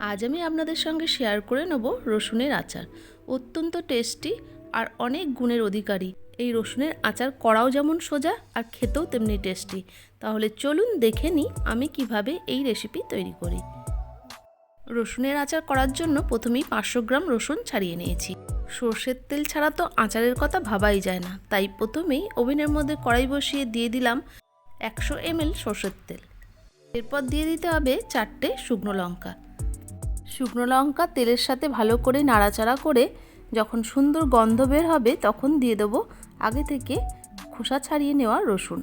আজ আমি আপনাদের সঙ্গে শেয়ার করে নেব রসুনের আচার। অত্যন্ত টেস্টি আর অনেক গুণের অধিকারী। এই রসুনের আচার করাও যেমন সোজা আর খেতেও তেমনি টেস্টি তাহলে চলুন দেখে নিই আমি কীভাবে এই রেসিপি তৈরি করি। রসুনের আচার করার জন্য প্রথমেই পাঁচশো গ্রাম রসুন ছাড়িয়ে নিয়েছি। সর্ষের তেল ছাড়া তো আচারের কথা ভাবাই যায় না। তাই প্রথমেই ওভেনের মধ্যে কড়াই বসিয়ে দিয়ে দিলাম একশো এমএল সর্ষের তেল। এরপর দিয়ে দিতে হবে চারটে শুকনো লঙ্কা। শুকনো লঙ্কা তেলের সাথে ভালো করে নাড়াচাড়া করে যখন সুন্দর গন্ধ বের হবে তখন দিয়ে দেবো আগে থেকে খোসা ছাড়িয়ে নেওয়া রসুন।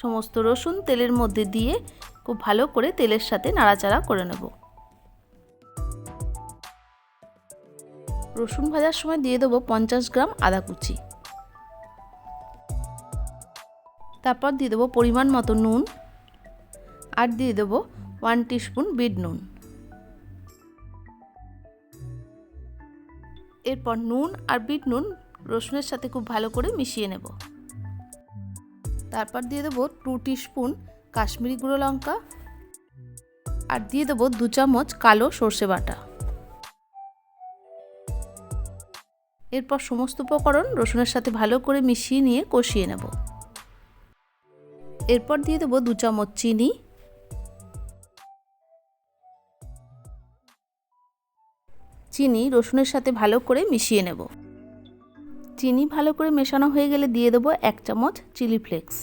সমস্ত রসুন তেলের মধ্যে দিয়ে খুব ভালো করে তেলের সাথে নাড়াচাড়া করে নেব। রসুন ভাজার সময় দিয়ে দেবো পঞ্চাশ গ্রাম আদা কুচি। তারপর দিয়ে দেবো পরিমাণ মতো নুন আর দিয়ে দেবো ওয়ান টিস্পুন বিট নুন। এরপর নুন আর বিট নুন রসুনের সাথে খুব ভালো করে মিশিয়ে নেব। তারপর দিয়ে দেবো টু টিস্পুন কাশ্মীরি গুঁড়ো লঙ্কা আর দিয়ে দেবো দু চামচ কালো সর্ষে বাটা। এরপর সমস্ত উপকরণ রসুনের সাথে ভালো করে মিশিয়ে নিয়ে কষিয়ে নেব। এরপর দিয়ে দেবো দু চামচ চিনি। চিনি রসুনের সাথে ভালো করে মিশিয়ে নেব। চিনি ভালো করে মেশানো হয়ে গেলে দিয়ে দেবো এক চামচ চিলি ফ্লেক্স।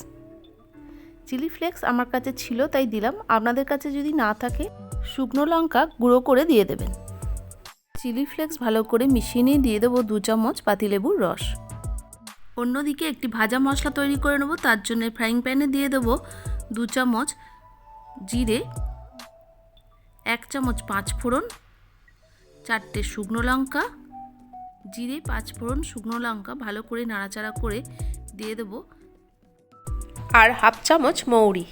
চিলি ফ্লেক্স আমার কাছে ছিল, তাই দিলাম। আপনাদের কাছে যদি না থাকে, শুকনো লঙ্কা গুঁড়ো করে দিয়ে দেবেন। চিলি ফ্লেক্স ভালো করে মিশিয়ে নিয়ে দিয়ে দেবো দু চামচ পাতিলেবুর রস। অন্যদিকে একটি ভাজা মশলা তৈরি করে নেব, তার জন্য ফ্রাইং প্যানে দিয়ে দেবো দু চামচ জিরে, এক চামচ পাঁচ ফোড়ন, চারটে শুকনো লঙ্কা, জিরে, পাঁচ ফোড়ন, শুকনো লঙ্কা ভালো করে নাড়াচাড়া করে দিয়ে দেবো, আর হাফ চামচ মৌরি।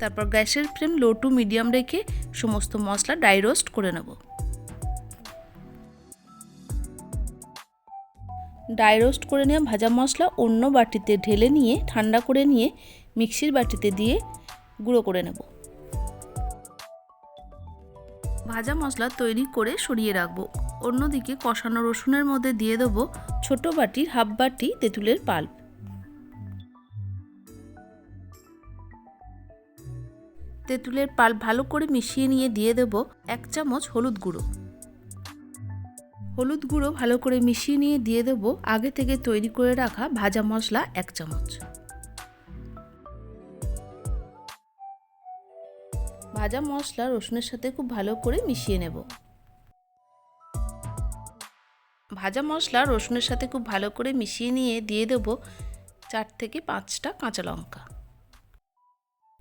তারপর গ্যাসের ফ্লেম লো টু মিডিয়াম রেখে সমস্ত মশলা ড্রাই রোস্ট করে নেব। ড্রাই রোস্ট করে নেওয়া ভাজা মশলা অন্য বাটিতে ঢেলে নিয়ে, ঠান্ডা করে নিয়ে মিক্সির বাটিতে দিয়ে গুঁড়ো করে নেব। ভাজা মশলা তৈরি করে সরিয়ে রাখব। অন্যদিকে কষানো রসুনের মধ্যে দিয়ে দেবো ছোট বাটির হাফ বাটি তেঁতুলের পাল্প। তেঁতুলের পাল ভালো করে মিশিয়ে নিয়ে দিয়ে দেব এক চামচ হলুদ গুঁড়ো। হলুদ গুঁড়ো ভালো করে মিশিয়ে নিয়ে দিয়ে দেব আগে থেকে তৈরি করে রাখা ভাজা মশলা এক চামচ। ভাজা মশলা রসুনের সাথে খুব ভালো করে মিশিয়ে নেব। ভাজা মশলা রসুনের সাথে খুব ভালো করে মিশিয়ে নিয়ে দিয়ে দেব চার থেকে পাঁচটা কাঁচা লঙ্কা।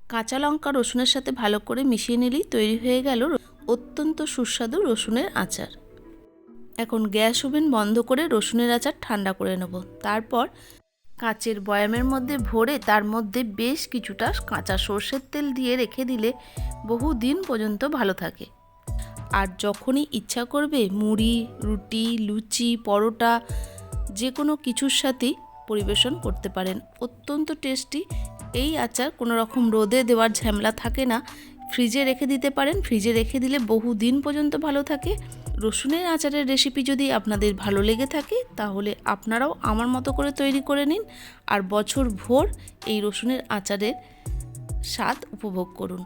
কাঁচা লঙ্কা রসুনের সাথে ভালো করে মিশিয়ে নিলেই তৈরি হয়ে গেল অত্যন্ত সুস্বাদু রসুনের আচার। এখন গ্যাস ওভেন বন্ধ করে রসুনের আচার ঠান্ডা করে নেব। তারপর কাঁচের বয়ামের মধ্যে ভরে তার মধ্যে বেশ কিছুটা কাঁচা সর্ষের তেল দিয়ে রেখে দিলে বহু দিন পর্যন্ত ভালো থাকে। আর যখনই ইচ্ছা করবে মুড়ি, রুটি, লুচি, পরোটা যে কোনো কিছুর সাথেই পরিবেশন করতে পারেন। অত্যন্ত টেস্টি। এই আচার কোনো রকম রোদে দেওয়ার ঝামেলা থাকে না। ফ্রিজে রেখে দিতে পারেন। ফ্রিজে রেখে দিলে বহু দিন পর্যন্ত ভালো থাকে। রসুনের আচারের রেসিপি যদি আপনাদের ভালো লেগে থাকে, তাহলে আপনারাও আমার মতো করে তৈরি করে নিন আর বছর ভোর এই রসুনের আচারের স্বাদ উপভোগ করুন।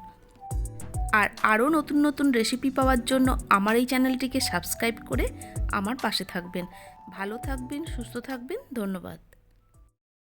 আর আরও নতুন নতুন রেসিপি পাওয়ার জন্য আমার এই চ্যানেলটিকে সাবস্ক্রাইব করে আমার পাশে থাকবেন। ভালো থাকবেন, সুস্থ থাকবেন, ধন্যবাদ।